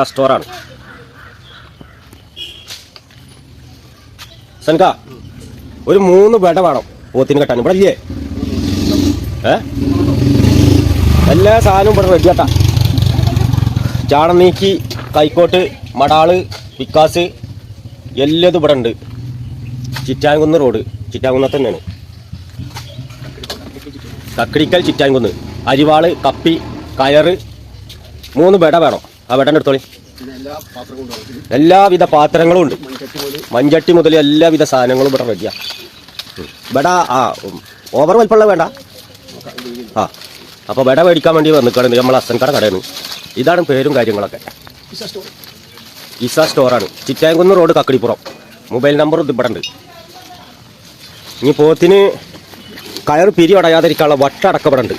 സ്റ്റോറാണ് സൻക ഒരു മൂന്ന് വെട വേണം പോത്തിന് കെട്ടാൻ. ഇവിടെ ഇല്ലേ? ഏ? എല്ലാ സാധനവും ഇവിടെ റെഡി കേട്ടാ ചാണം നീക്കി കൈക്കോട്ട് മടാൾ വിക്കാസ് എല്ലാതും ഇവിടെ ഉണ്ട്. ചിറ്റാൻകുന്ന് റോഡ്. ചിറ്റാൻകുന്നത്ത് തന്നെയാണ്. കക്കിടിക്കൽ ചിറ്റാൻകുന്ന് അരിവാൾ കപ്പി കയറ് മൂന്ന് ബെഡ വേണം. ആ വെട്ടന്റെ എടുത്തോളി എല്ലാവിധ പാത്രങ്ങളും ഉണ്ട്. മഞ്ചട്ടി മുതൽ എല്ലാവിധ സാധനങ്ങളും ഇവിടെ റെഡിയാ ബെഡ ആ ഓവർ വലിപ്പമുള്ള വേണ്ട. ആ. അപ്പോൾ വെട മേടിക്കാൻ വേണ്ടി വന്നിക്കാണ് നമ്മൾ അസൻകട കടയാണ് ഇതാണ് പേരും കാര്യങ്ങളൊക്കെ. ഇസ സ്റ്റോറാണ് Chittankunnu road Kakkadippuram. Mobile number ഇത് ഇവിടെ ഉണ്ട് ഇനി പോത്തിന് കയർ പിരി അടയാതിരിക്കാനുള്ള ഇവിടെ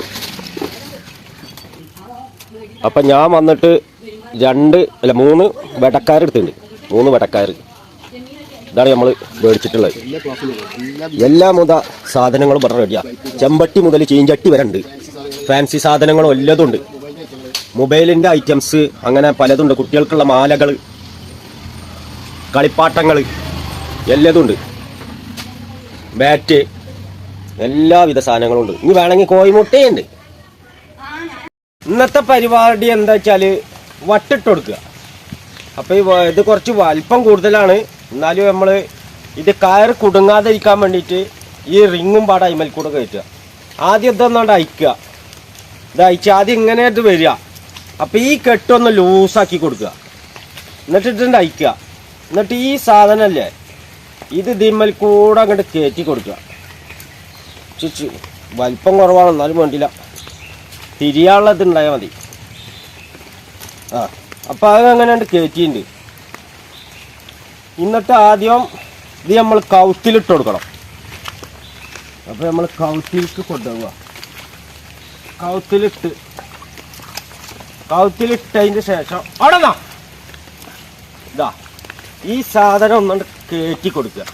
അപ്പം ഞാൻ വന്നിട്ട് രണ്ട് അല്ല മൂന്ന് വെടക്കാർ എടുത്തിട്ടുണ്ട്. മൂന്ന് വെടക്കാർ ഇതാണ് നമ്മൾ മേടിച്ചിട്ടുള്ളത്. എല്ലാ മുത സാധനങ്ങളും ഇവിടെ റെഡിയാണ് ചെമ്പട്ടി മുതൽ ചീഞ്ചട്ടി വരെ ഉണ്ട്. ഫാൻസി സാധനങ്ങളും എല്ലതും ഉണ്ട്. മൊബൈലിന്റെ ഐറ്റംസ് അങ്ങനെ പലതുണ്ട് കുട്ടികൾക്കുള്ള മാലകൾ കളിപ്പാട്ടങ്ങൾ എല്ലതും ഉണ്ട്. ബാറ്റ് എല്ലാവിധ സാധനങ്ങളും ഉണ്ട്. ഇനി വേണമെങ്കിൽ കോഴിമുട്ടയുണ്ട്. ഇന്നത്തെ പരിപാടി എന്താ വെച്ചാൽ വട്ടിട്ട് കൊടുക്കുക അപ്പോൾ ഈ ഇത് കുറച്ച് വലിപ്പം കൂടുതലാണ്. എന്നാലും നമ്മൾ ഇത് കയറ് കുടുങ്ങാതിരിക്കാൻ വേണ്ടിയിട്ട് ഈ റിങ്ങും പാടെ അയിമൽ കൂടെ കയറ്റുക. ആദ്യം ഇതൊന്നാണ്ട് അയക്കുക. ഇത് അയച്ച് ആദ്യം ഇങ്ങനെ ഇത് വരിക. അപ്പോൾ ഈ കെട്ടൊന്ന് ലൂസാക്കി കൊടുക്കുക. എന്നിട്ട് ഇട്ടുണ്ട് അയക്കുക. എന്നിട്ട് ഈ സാധനമല്ലേ ഇത് ഇതിമ്മൽ കൂടെ അങ്ങോട്ട് കയറ്റി കൊടുക്കുക. ചുച്ചു വലിപ്പം കുറവാണ്. എന്നാലും വേണ്ടില്ല. തിരിയാനുള്ളത് ഉണ്ടായാൽ മതി. ആ അപ്പം അത് അങ്ങനെ കയറ്റിയിട്ടുണ്ട് എന്നിട്ട് ആദ്യം ഇത് നമ്മൾ കൗത്തിലിട്ട് കൊടുക്കണം. അപ്പോൾ നമ്മൾ കൗത്തിലേക്ക് കൊണ്ടുപോവുക കൗത്തിലിട്ട് കൗത്തിലിട്ടതിന് ശേഷം അവിടെ നിന്നാ. ഇതാ ഈ സാധനം ഒന്നുകൊണ്ട് കയറ്റി കൊടുക്കുക.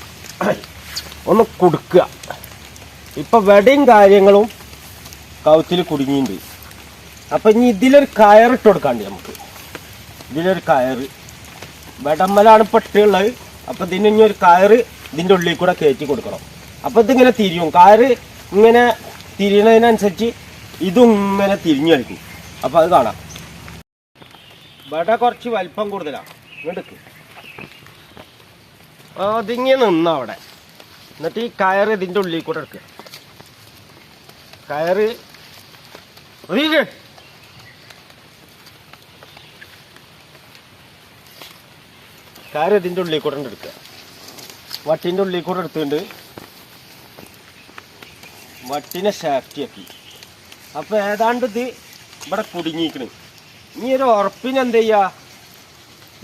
ഒന്ന് കൊടുക്കുക. ഇപ്പൊ വെടയും കാര്യങ്ങളും കൗത്തിൽ കുടുങ്ങിയിട്ടുണ്ട് അപ്പൊ ഇനി ഇതിലൊരു കയറിട്ട് കൊടുക്കാണ്ട് നമുക്ക്. ഇതിലൊരു കയറ്. വെടമ്മലാണ് പെട്ടുള്ളത് അപ്പൊ ഇതിന് ഇനി ഒരു കയറ് ഇതിന്റെ ഉള്ളിൽ കൂടെ കയറ്റി കൊടുക്കണം. അപ്പൊ ഇതിങ്ങനെ തിരിയും. കയറ് ഇങ്ങനെ തിരിയണതിനനുസരിച്ച് ഇതും ഇങ്ങനെ തിരിഞ്ഞു കളിക്കും അപ്പൊ അത് കാണാം. വട കുറച്ച് വലിപ്പം കൂടുതലാണ് ഇങ്ങോട്ട് അതിങ്ങനെ നിന്ന അവിടെ. എന്നിട്ട് ഈ കയറ് ഇതിന്റെ ഉള്ളിൽ കൂടെ എടുക്കുക കയറ് ഒതുങ്ങിക്ക്. കയറ് ഇതിന്റെ ഉള്ളിൽ കൂടെ എടുക്കുക. വട്ടിന്റെ ഉള്ളിൽ കൂടെ എടുത്തുകൊണ്ട് വട്ടിനെ സേഫ്റ്റി ആക്കി. അപ്പൊ ഏതാണ്ട് ഇത് ഇവിടെ കുടുങ്ങിക്കണ് ഇനി ഒരു ഉറപ്പിന് എന്ത് ചെയ്യാ?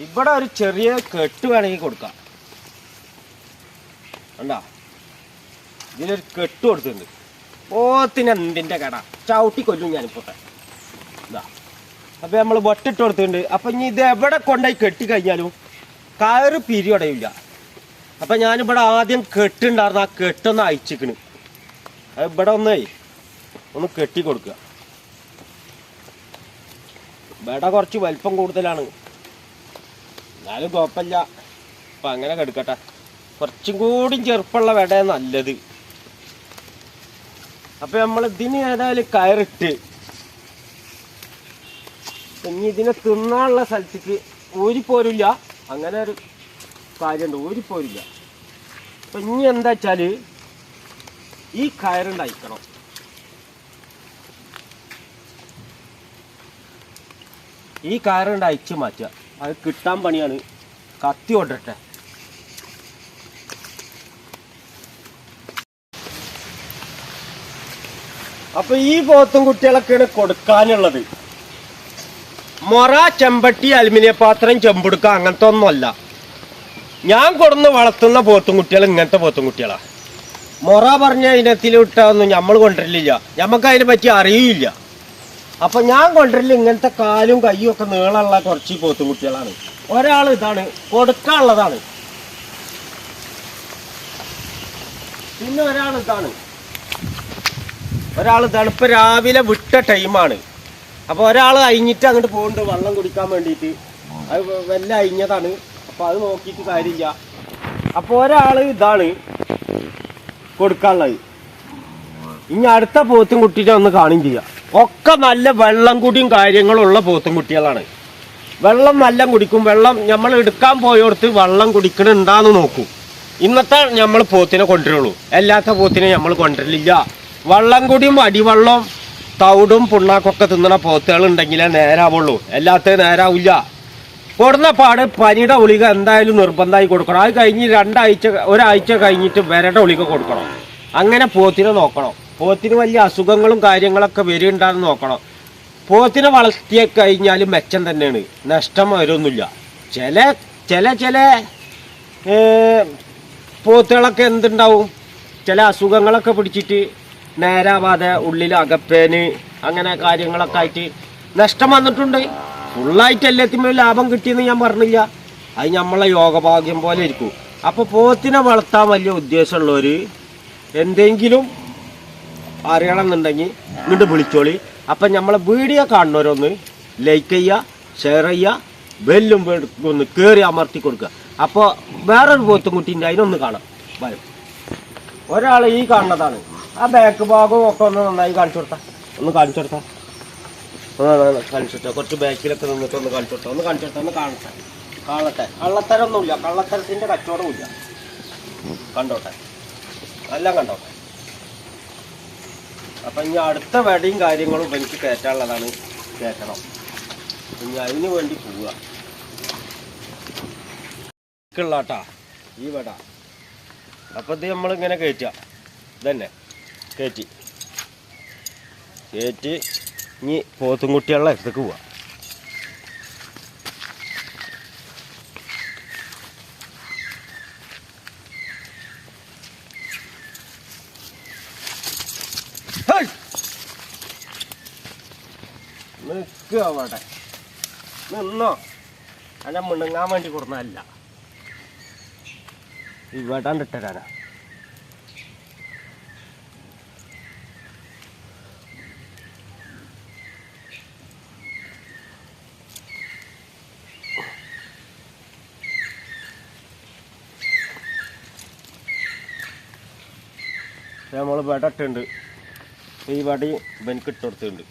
ഇവിടെ ഒരു ചെറിയ കെട്ട് വേണമെങ്കിൽ കൊടുക്കാം. കണ്ടാ? ഇതിലൊരു കെട്ട് കൊടുത്തിട്ടുണ്ട്. ഓത്തിന് എന്തിന്റെ കട? ചവിട്ടി കൊല്ലും ഞാനിപ്പോട്ടെ. ഇതാ. അപ്പൊ നമ്മൾ വട്ടിട്ട് കൊടുത്തിട്ടുണ്ട്. അപ്പൊ ഇനി ഇത് എവിടെ കൊണ്ടുപോയി കെട്ടി കഴിഞ്ഞാലും കയറ് പിരിയടയില്ല. അപ്പൊ ഞാനിവിടെ ആദ്യം കെട്ടുണ്ടായിരുന്നു. ആ കെട്ടൊന്ന് അയച്ചിക്കണ് അത് ഇവിടെ ഒന്നേ ഒന്ന് കെട്ടി കൊടുക്കുക. ഇവിടെ കുറച്ച് വലിപ്പം കൂടുതലാണ്. എന്നാലും കുഴപ്പമില്ല. അപ്പൊ അങ്ങനെ കെടുക്കട്ടെ. കുറച്ചും കൂടി ചെറുപ്പമുള്ള വിട നല്ലത്. അപ്പൊ നമ്മൾ ഇതിന് ഏതായാലും കയറിട്ട് ഇനി ഇതിനെ തിന്നാനുള്ള സ്ഥലത്തേക്ക് ഊരിപ്പോരില്ല. അങ്ങനെ ഒരു കാര്യമുണ്ട്. ഊരിപ്പോരില്ല അപ്പൊ ഇനി എന്താ വെച്ചാൽ ഈ കയറുണ്ടായിക്കണം ഈ കയറുണ്ട് അയച്ച് മാറ്റുക. അത് കിട്ടാൻ പണിയാണ്. കത്തി ഓടട്ടെ അപ്പൊ ഈ പോത്തും കുട്ടികളൊക്കെയാണ് കൊടുക്കാനുള്ളത്. മൊറ ചെമ്പട്ടി അലുമിനിയ പാത്രം ചെമ്പെടുക്കുക അങ്ങനത്തെ ഒന്നുമല്ല ഞാൻ കൊടുന്ന് വളർത്തുന്ന പോത്തും കുട്ടികൾ ഇങ്ങനത്തെ പോത്തും കുട്ടികളാ മൊറ പറഞ്ഞ ഇനത്തിൽ വിട്ടാന്നും നമ്മൾ കൊണ്ടുവരില്ല നമുക്ക് അതിനെ പറ്റി അറിയില്ല. അപ്പൊ ഞാൻ കൊണ്ടുവരില്ല ഇങ്ങനത്തെ കാലും കയ്യും ഒക്കെ നീളമുള്ള കുറച്ച് പോത്തും കുട്ടികളാണ് ഒരാൾ ഇതാണ് കൊടുക്കാനുള്ളതാണ്. പിന്നെ ഒരാൾ ഇതാണ്. ഒരാൾ ഇതാണ് ഇപ്പൊ രാവിലെ വിട്ട ടൈമാണ് അപ്പൊ ഒരാൾ അയിഞ്ഞിട്ട് അങ്ങോട്ട് പോകുന്നുണ്ട് വെള്ളം കുടിക്കാൻ വേണ്ടിയിട്ട്. അത് വല്ല അഴിഞ്ഞതാണ്. അപ്പൊ അത് നോക്കിയിട്ട് കാര്യമില്ല. അപ്പൊ ഒരാൾ ഇതാണ് കൊടുക്കാനുള്ളത്. ഇനി അടുത്ത പോത്തും കുട്ടീനെ ഒന്ന് കാണുകയും ചെയ്യാം. ഒക്കെ നല്ല വെള്ളം കുടിയും കാര്യങ്ങളും ഉള്ള പോത്തും കുട്ടികളാണ്. വെള്ളം നല്ല കുടിക്കും. വെള്ളം നമ്മൾ എടുക്കാൻ പോയോടത്ത് വെള്ളം കുടിക്കണുണ്ടാന്ന് നോക്കും. ഇന്നത്തെ നമ്മൾ പോത്തിനെ കൊണ്ടുവരുള്ളൂ. അല്ലാത്ത പോത്തിനെ നമ്മൾ കൊണ്ടുവരില്ല വെള്ളം കുടിയും അടിവെള്ളം തവിടും പുണ്ണാക്കൊക്കെ തിന്നണ പോത്തുകളുണ്ടെങ്കിലേ നേരാവുള്ളൂ. അല്ലാത്ത നേരാവില്ല. കൊടുന്ന പാട് പനിയുടെ ഗുളിക എന്തായാലും നിർബന്ധമായി കൊടുക്കണം. അത് കഴിഞ്ഞ് രണ്ടാഴ്ച ഒരാഴ്ച കഴിഞ്ഞിട്ട് വരയുടെ ഗുളിക കൊടുക്കണം. അങ്ങനെ പോത്തിനെ നോക്കണം. പോത്തിന് വലിയ അസുഖങ്ങളും കാര്യങ്ങളൊക്കെ വരുന്നുണ്ടെന്ന് നോക്കണം. പോത്തിനെ വളർത്തിയ കഴിഞ്ഞാൽ മെച്ചം തന്നെയാണ്. നഷ്ടം വരുമൊന്നുമില്ല ചില ചില ചില പോത്തുകളൊക്കെ എന്തുണ്ടാവും? ചില അസുഖങ്ങളൊക്കെ പിടിച്ചിട്ട് നേരാവാതെ ഉള്ളിൽ അകപ്പേന് അങ്ങനെ കാര്യങ്ങളൊക്കെ ആയിട്ട് നഷ്ടം വന്നിട്ടുണ്ട്. ഫുള്ളായിട്ട് എല്ലാത്തിനും ലാഭം കിട്ടിയെന്ന് ഞാൻ പറഞ്ഞില്ല. അത് നമ്മളെ യോഗഭാഗ്യം പോലെ ഇരിക്കും. അപ്പോൾ പോത്തിനെ വളർത്താൻ വലിയ ഉദ്ദേശമുള്ളവർ എന്തെങ്കിലും അറിയണമെന്നുണ്ടെങ്കിൽ ഇങ്ങോട്ട് വിളിച്ചോളി. അപ്പം നമ്മളെ വീഡിയോ കാണുന്നവരൊന്ന് ലൈക്ക് ചെയ്യുക ഷെയർ ചെയ്യുക ബെല്ലും ഒന്ന് കയറി അമർത്തി കൊടുക്കുക. അപ്പോൾ വേറൊരു പോത്തും കുട്ടീന്റെ അതിനൊന്ന് കാണാം. വരും. ഒരാൾ ഈ കാണുന്നതാണ്. ആ ബാക്ക് ഭാഗവും ഒക്കെ ഒന്ന് നന്നായി കാണിച്ചു കൊടുത്താ. ഒന്ന് കാണിച്ചു കൊടുത്താ. ഒന്ന് കാണിച്ചു കൊടുത്താൽ കുറച്ച് ബാക്കിലൊക്കെ നിന്നിട്ട് ഒന്ന് കാണിച്ചു കൊടുത്താൽ ഒന്ന് കാണിച്ചു കൊടുത്താ ഒന്ന് കാണട്ടെ. കാണട്ടെ. കള്ളത്തരമൊന്നുമില്ല കള്ളത്തരത്തിന്റെ കച്ചവടമില്ല കണ്ടോട്ടെ. എല്ലാം കണ്ടോട്ടെ. അപ്പം ഇനി അടുത്ത വെടിയും കാര്യങ്ങളും എനിക്ക് കയറ്റാനുള്ളതാണ് കയറ്റണം. ഇനി അതിന് വേണ്ടി പോവുക. ഈ വട. അപ്പം ഇത് നമ്മളിങ്ങനെ കയറ്റുക. ഇതന്നെ. കയറ്റി കയറ്റി ഇനി പോത്തും കുട്ടികളുടെ അടുത്തേക്ക് പോവാം! നിൽക്കുക അവിടെ. നിന്നോ? അല്ല മിണുങ്ങാൻ വേണ്ടി കൊടുന്നല്ല ഇവിടെ ഇട്ടരാനാ നമ്മൾ വടട്ടുണ്ട്. ഈ വടി ബെനിക്കിട്ട് കൊടുത്തിട്ടുണ്ട്